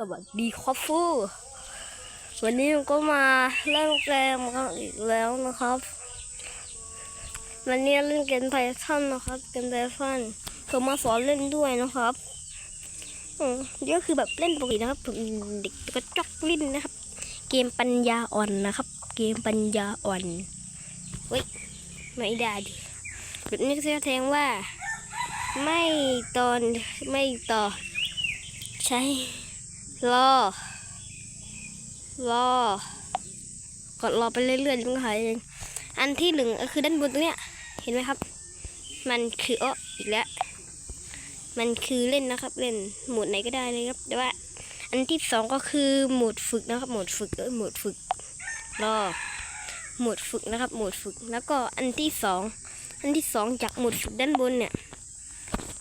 สวัสดีครับฟูวันนี้ผมก็มาเล่นเกมกันอีกแล้วนะครับ วันนี้เล่นเกมไททันนะครับเกมไททันผมมาสอนเล่นด้วยนะครับอืมก็คือแบบเล่นปกตินะครับผมเด็กก็จอกลิ้นนะครับ เกมปัญญาอ่อนนะครับ เกมปัญญาอ่อนเฮ้ยไม่ได้ดิแบบนี้ก็จะแทงว่า ไม่ตอนไม่ต่อใช้ รอ รอกดรอไปเรื่อยๆมันก็หายเอง อันที่หนึ่งก็คือด้านบนตรงเนี้ย เห็นไหมครับ มันคืออ้ออีกแล้ว มันคือเล่นนะครับ เล่นหมดไหนก็ได้เลยครับ แต่ว่า อันที่สองก็คือหมดฝึกนะครับ หมดฝึกเออหมดฝึก รอ หมดฝึกนะครับ หมดฝึก แล้วก็อันที่สอง อันที่สองจากหมดฝึกด้านบนเนี่ย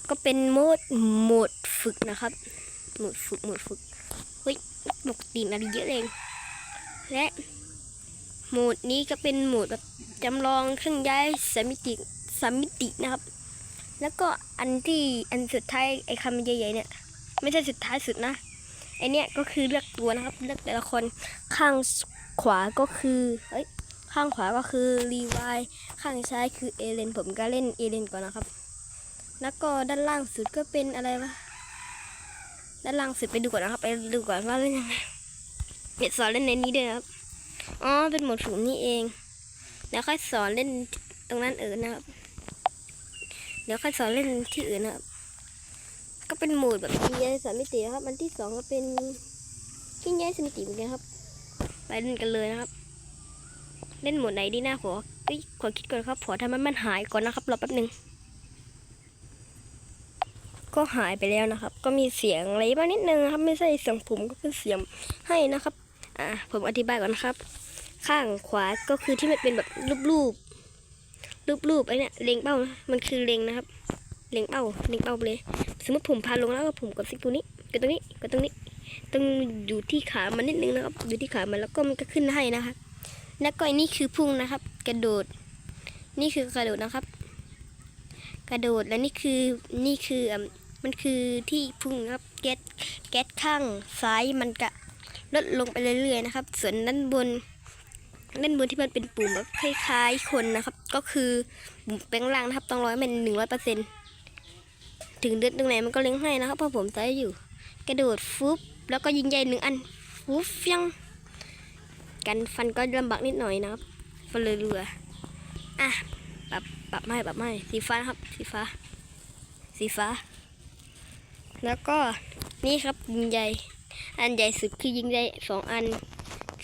ก็เป็นโหมดโหมดฝึกนะครับ หมดฝึกหมดฝึก เฮ้ยปกติอะไรเยอะเลยและโหมดนี้ก็เป็นโหมดแบบจำลองเครื่องย้ายสมิติสมมิตินะครับ แล้วก็อันที่อันสุดท้ายไอ้คำใหญ่ๆเนี่ยไม่ใช่สุดท้ายสุดนะไอเนี้ยก็คือเลือกตัวนะครับเลือกแต่ละคนข้างขวาก็คือเฮ้ยข้างขวาก็คือรีวายข้างซ้ายคือเอเลนผมก็เล่นเอเลนก่อนนะครับ แล้วก็ด้านล่างสุดก็เป็นอะไรวะ ด้านล่างสุดไปดูก่อนนะครับ ไปดูก่อนว่าเล่นยังไงเดี๋ยวสอนเล่นในนี้ด้วยครับ อ๋อ เป็นโหมดสูงนี่เองเดี๋ยวค่อยสอนเล่นตรงนั้นเออนะครับ เดี๋ยวค่อยสอนเล่นที่อื่นนะครับ ก็เป็นโหมดแบบกินยายสามมิติครับ อันที่สองก็เป็นกินย้ายสามมิติเหมือนกันครับ ไปเล่นกันเลยนะครับ เล่นโหมดไหนดีนะขอขอคิดก่อนครับขอทำให้มันหายก่อนนะครับ รอแป๊บหนึ่ง ก็หายไปแล้วนะครับ ก็มีเสียงอะไรบ้างนิดนึงครับ ไม่ใช่เสียงผมก็เป็นเสียงให้นะครับ อ่าผมอธิบายก่อนครับ ข้างขวาก็คือที่มันเป็นแบบรูปรูปรูปรูปไอ้เนี่ยเล็งเป้ามันคือเล็งนะครับ เล็งเป้าเล็งเป้าเลย สมมติผมพาลงแล้วก็ผมกดซิกตัวนี้กดตรงนี้กดตรงนี้ต้องอยู่ที่ขามันนิดนึงนะครับ อยู่ที่ขามันแล้วก็มันก็ขึ้นให้นะครับ แล้วก็อันนี้คือพุ่งนะครับ กระโดด นี่คือกระโดดนะครับ กระโดดแล้วนี่คือนี่คือ มันคือที่พุ่งนะครับแก๊สแก๊สข้างซ้ายมันจะลดลงไปเรื่อยๆนะครับ ส่วนด้านบนด้านบนที่มันเป็นปุ่มแบบคล้ายๆคนนะครับ ก็คือปุ่มแปลงล่างนะครับต้องร้อยเป็นหนึ่งร้อยเปอร์เซ็นต์ถึงเดือนตรงไหนมันก็เล็งให้นะครับเพราะผมใช้อยู่ กระโดดฟุบแล้วก็ยิงใหญ่หนึ่งอันฟุบยังกันฟันก็ลำบากนิดหน่อยนะครับฟันเรือๆอะปรับปรับไม่ปรับไม่สีฟ้าครับ สีฟ้า สีฟ้า แล้วก็นี่ครับยิงใหญ่อันใหญ่สุดคือยิงใหญ่สองอัน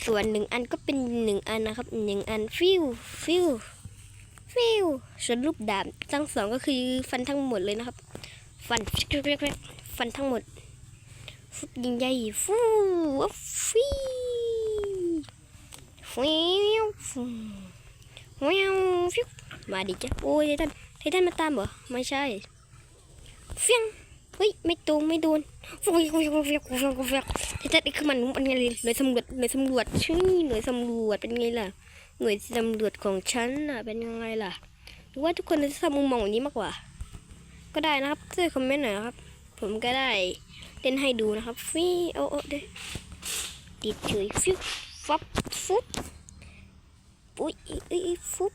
ส่วนหนึ่งอันก็เป็นหนึ่งอันนะครับหนึ่งอันฟิวฟิวฟิวส่วนรูปดาบทั้งสองก็คือฟันทั้งหมดเลยนะครับ ฟันฟันทั้งหมดฟุบยิงใหญ่ฟูวฟีฟิวฟิวฟิวมาดิจ้ะโอ้ยไททันไททันมาตามเหรอไม่ใช่เฟียง ฮ้ยไม่ตรงไม่โดนฟุกฟุกฟุกฟุกฟุกฟุกฟุกแต่แต่นี่คือมันมันไงเลยหน่วยสำรวจหน่วยสำรวจชื่อหน่วยสำรวจเป็นไงล่ะ หน่วยสำรวจของฉันน่ะเป็นยังไงล่ะหรือว่าทุกคนจะทำมุมมองแบบนี้มากกว่า ก็ได้นะครับช่วยคอมเมนต์หน่อยนะครับ ผมก็ได้เล่นให้ดูนะครับฟีโอ้โอเด้อติดเฉยฟิวฟับฟุบอุ้ยอุ้ยอุ้ยฟุบ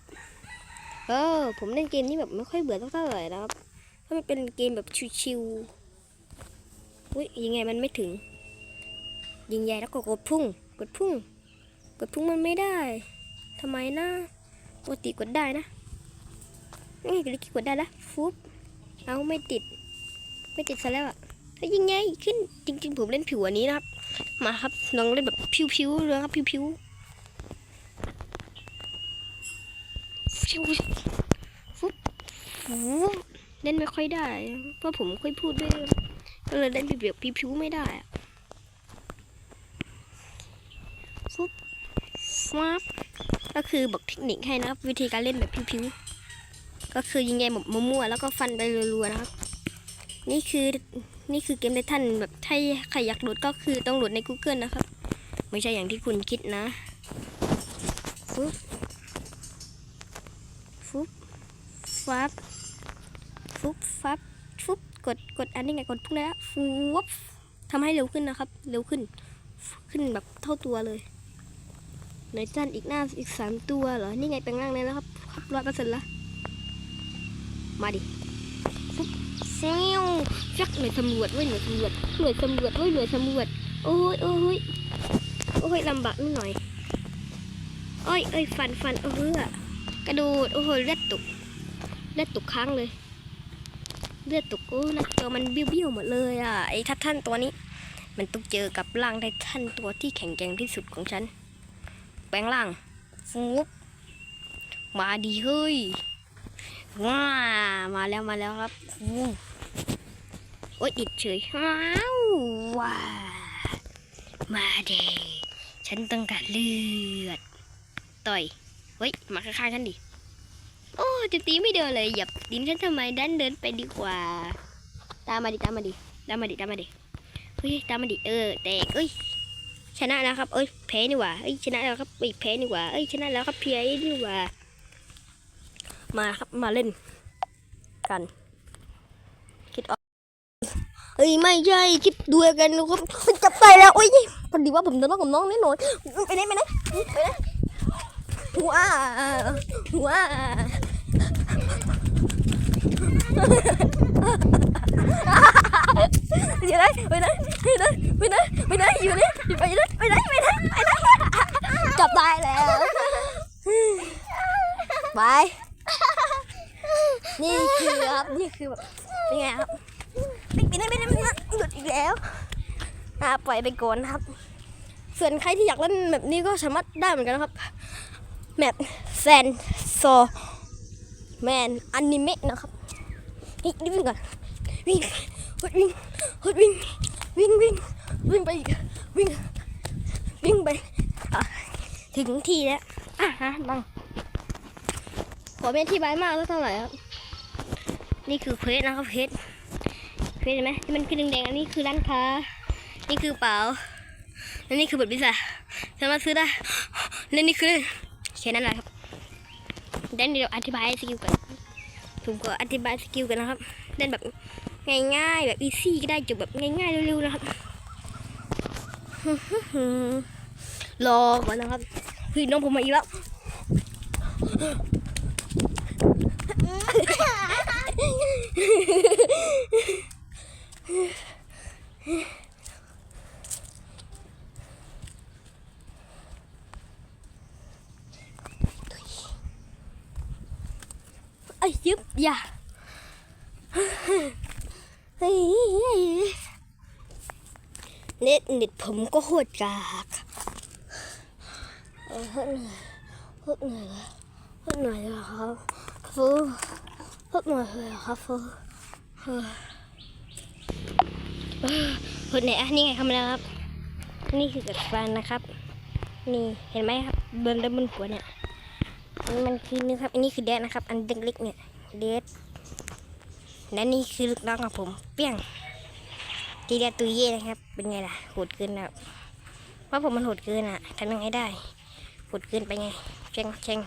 เออผมเล่นเกมนี้แบบไม่ค่อยเบื่อเท่าไหร่นะครับเพราะมันเป็นเกมแบบชิวๆ อุ้ยยังไงมันไม่ถึง ยิงใหญ่แล้วก็กดพุ่ง กดพุ่ง กดพุ่งมันไม่ได้ทำไมนะปกติกดได้นะนี่กลิกกดได้ละฟุบเอาไม่ติด ไม่ติดซะแล้วอะเฮ้ยยิงไงขึ้นจริงๆผมเล่นผิวอันนี้นะครับ มาครับลองเล่นแบบผิวๆเลยครับผิวๆฟิวฟุบฟุบเล่นไม่ค่อยได้ เพราะผมค่อยพูดด้วย เลยเล่นแบบผิวไม่ได้อะฟุบฟับก็คือบอกเทคนิคให้นะครับ วิธีการเล่นแบบผิวๆก็คือยิงใหญ่แบบมั่วๆแล้วก็ฟันไปรัวๆนะครับ นี่คือนี่คือเกมไททันแบบถ้าใครอยากโหลดก็คือต้องโหลดใน Google นะครับ ไม่ใช่อย่างที่คุณคิดนะฟุบฟุบฟับฟุบฟับฟุบ กดกดอันนี้ไงกดพุ่งเลยละฟุบทำให้เร็วขึ้นนะครับ เร็วขึ้น ขึ้นแบบเท่าตัวเลยไหนจันอีกหน้าอีกสามตัวเหรอ นี่ไงแปลงร่างแล้วครับครับร้อยเปอร์เซ็นต์ละ มาดิปุ๊บเซลจักหน่วยสำรวจเว้ยหน่วยสำรวจหน่วยสำรวจเว้ยหน่วยสำรวจโอ้ยโอ้ยโอ้ยลำบากนิดหน่อยโอ้ยเอ้ยฟันฟันเออกระโดดโอ้โหเลือดตกเลือดตกค้างเลย เลือดตกโอ้นะตัวมันเบี้ยวๆหมดเลยอะไอ้ทัดท่านตัวนี้ มันต้องเจอกับร่างไททันตัวที่แข็งแกร่งที่สุดของฉัน แปลงร่างฟุบมาดีเฮ้ยว้ามาแล้วมาแล้วครับอู้โอ๊ยอิดเฉยว้าวว้ามาเดฉันต้องการเลือด ต่อย เฮ้ย มาข้างๆฉันดิ โอ้จะตีไม่เดินเลยหยับดินฉันทำไมดันเดินไปดีกว่า ตามมาดิตามมาดิตามมาดิตามมาดิเฮ้ยตามมาดิเออแตกเอ้ยชนะแล้วครับเอ้ยแพ้นี่หว่าเอ้ยชนะแล้วครับเอ้ยแพ้นี่หว่าเอ้ยชนะแล้วครับเพียนี่หว่ามาครับมาเล่น กัน คิดออกเอ้ยไม่ใช่คิดดูกันครับจับไปแล้วโอ้ยพอดีว่าผมโดนน้องกับน้องนิดหน่อยไปไหนไปไหนไปไหนว้าว้า อยู่ไหนไปไหนไปไหนไปไหนไปไหนอยู่ไหนไปไหนไปไหนไปไหนไปไหนจับได้แล้วไปนี่คือครับนี่คือแบบเป็นไงครับไม่ได้ไม่ได้ไม่ได้หยุดอีกแล้วอ่าปล่อยไปก่อนครับ ส่วนใครที่อยากเล่นแบบนี้ก็สามารถได้เหมือนกันนะครับแมปแซนโซ แมนอนิเมะนะครับนี่วิ่งก่อนวิ่งฮึดวิ่งฮึดวิ่งวิ่งวิ่งวิ่งไปวิ่งวิ่งไปถึงที่แล้วอะฮะบังขอไม่อธิบายมากแล้วเท่าไหร่ครับนี่คือเพชรนะครับเพชรเพชรเห็นไหมที่มันคือแดงๆอันนี้คือร้านค้า นี่คือเป๋าและนี่คือบทพิซซ่าสามารถซื้อได้และนี่คือแค่นั้นแหละครับ เด่นเดี๋ยวอธิบายสกิลกันผมก็อธิบายสกิลกันนะครับเล่นแบบง่ายๆแบบอีซี่ก็ได้จบแบบง่ายๆเร็วๆนะครับรอก่อนนะครับคือน้องผมมาอีกแล้ว ไอ้ ยาเน็ตเน็ตผมก็โหดกากเออโหดหน่อยโหดหน่อยโหดหน่อยนะครับฟูโหดหน่อยเลยครับฟูเออเออโหดไหนอะนี่ไงคำแล้วครับ นี่คือกัดฟันนะครับ นี่เห็นไหมครับเบิร์นบนหัวเนี่ย มันคือนี่ครับ อันนี้คือแดดนะครับ อันเล็กๆเนี่ย แดดและนี่คือลูกน้องของผม เปี้ยงทีเดียตุยเย่นะครับ เป็นไงล่ะโหดเกินนะเพราะผมมันโหดเกินอะทำยังไงได้โหดเกินไปไงเชงเชง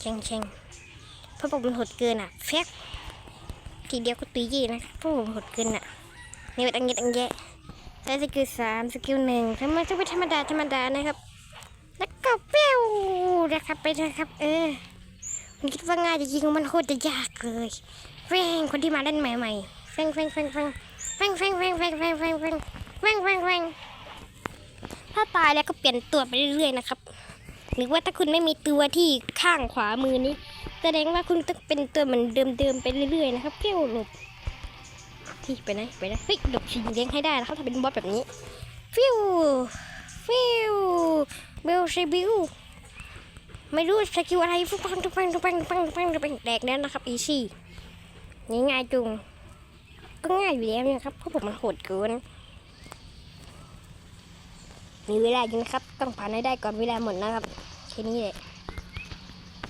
เชงเชงเพราะผมมันโหดเกินอะแฟกทีเดียวก็ตุยเย่นะเพราะผมโหดเกินอะนี่เป็นตั้งเยตั้งแยะใช้สกิลสามสกิลหนึ่งทำไมจะเป็นธรรมดาธรรมดานะครับ แล้วก็เปี้ยวนะครับไปนะครับ เออ ผมคิดว่าง่ายจริงๆมันโคตรจะยากเลยแฟงคนที่มาเล่นใหม่ๆแฟงแฟงแฟงแฟงแฟงแฟงแฟงแฟงแฟงแฟงแฟงแฟงแฟงแฟงถ้าตายแล้วก็เปลี่ยนตัวไปเรื่อยๆนะครับ หรือว่าถ้าคุณไม่มีตัวที่ข้างขวามือนี้ แสดงว่าคุณต้องเป็นตัวเหมือนเดิมๆไปเรื่อยๆนะครับเปี้ยวหลบที่ไปไหนไปไหนเฮ้ยหลบชิงเลี้ยงให้ได้นะครับถ้าเป็นบอสแบบนี้ฟิวฟิวเบลใช้บิว ไม่รู้สกิลอะไรฟุ๊ปังทุกปังทุกปังทุกปังทุกปังทุกปังแดกแล้วนะครับอีซี่ง่ายจุงก็ง่ายอยู่แล้วเนี่ยครับเพราะผมมันโหดเกินมีเวลาอยู่นะครับ ต้องผ่านให้ได้ก่อนเวลาหมดนะครับแค่นี้แหละ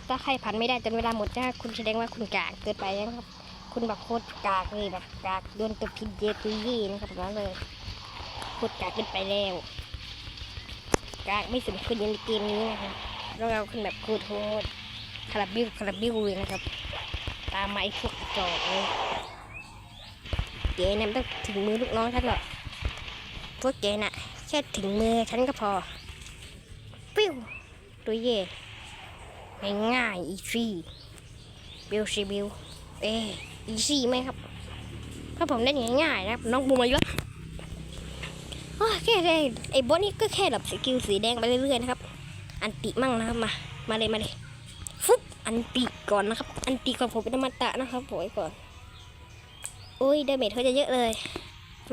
ถ้าใครผ่านไม่ได้จนเวลาหมดนะคุณแสดงว่าคุณกากเกินไปนะครับ คุณแบบโคตรกากเลยแบบกากโดนตัวพิษเยตุยยี่นะครับนั้นเลยโคตรกากเกินไปแล้วกากไม่สมควรในเกมนี้นะครับ เราเราขึ้นแบบโคตรโหดคาราบิวคาราบิวเลยนะครับ ตามมาไอ้พวกกระจอกเลยเดี๋นี่มต้องถึงมือลูกน้องท่านหรอกพวกแกน่ะ แค่ถึงมือฉันก็พอ ปิ้ว ตัวเย่ง่ายอีซี่บิวซีบิวเออีซี่ไหมครับ ถ้าผมเล่นง่ายๆนะครับ น้องบูมมาอีกแล้วอ้แค่ได้ไอ้บอสนี่ก็แค่แบบสกิลสีแดงไปเรื่อยๆนะครับ อันติมั่งนะครับมา มาเลยมาเลยฟุบอันติก่อนนะครับ อันติของผมเป็นอมตะนะครับโอยก่อนโอ้ยดาเมจเขาจะเยอะเลย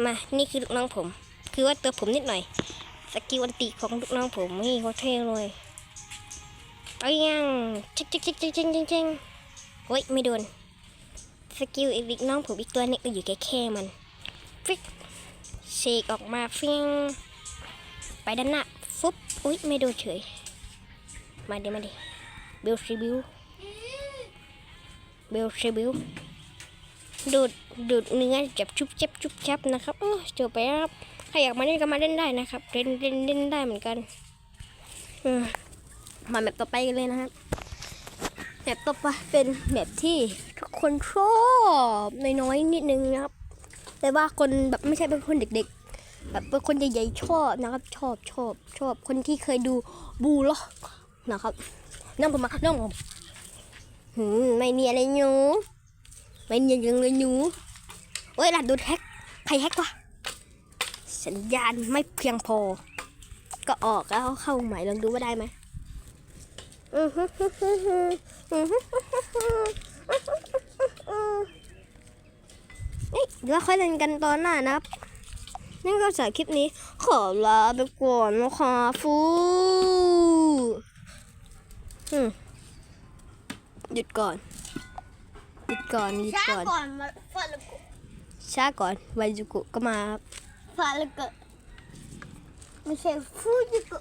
มา นี่คือลูกน้องผม คือว่าตัวผมนิดหน่อย สกิลอันติของลูกน้องผมนี่เขาเท่เลยเอายังชิกชิชิกชิชิกชิชิโอ้ยไม่โดน สกิลอีกลูกน้องผมอีกตัวนี้ก็อยู่แค่แค่มันฟิกเสกออกมาฟิงไปด้านหน้าฟุบอุ้ยไม่โดนเฉย มาดิมาดิบิลชิบิลบิลชิบิลดูดดูดเนื้อจับชุบจับชุบจับนะครับโอ้จบไปแล้วครับใครอยากมาเล่นก็มาเล่นได้นะครับเล่นเล่นเล่นได้เหมือนกันอืมาแบบต่อไปกันเลยนะครับแบบต่อไปเป็นแบบที่ทุกคนชอบน้อยๆนิดนึงนะครับ แต่ว่าคนแบบไม่ใช่เป็นคนเด็ก ๆ แบบเป็นคนใหญ่ๆชอบนะครับ ชอบชอบชอบคนที่เคยดูบูลล็อก นะครับน้องผมมาน้องผมหืมไม่มียอะไรหนูไม่เนียนยังเลยหนูเอ้ยหลานโดนแฮกใครแฮกวะสัญญาณไม่เพียงพอ ก็ออกแล้วเข้าใหม่ลองดูว่าได้ไหมอือฮึฮึฮึฮึอือฮึฮึฮึฮึเอ้ยเดี๋ยวค่อยเล่นกันตอนหน้านะครับ นั่นก็สำหรับคลิปนี้ ขอลาไปก่อนนะคะฟูอืม หยุดก่อน หยุดก่อนหยุดช้าก่อน ก่อนมาฟาลกุช้าก่อนวายุกุก็มาครับ ฟาลกุไม่ใช่ฟูจิกุ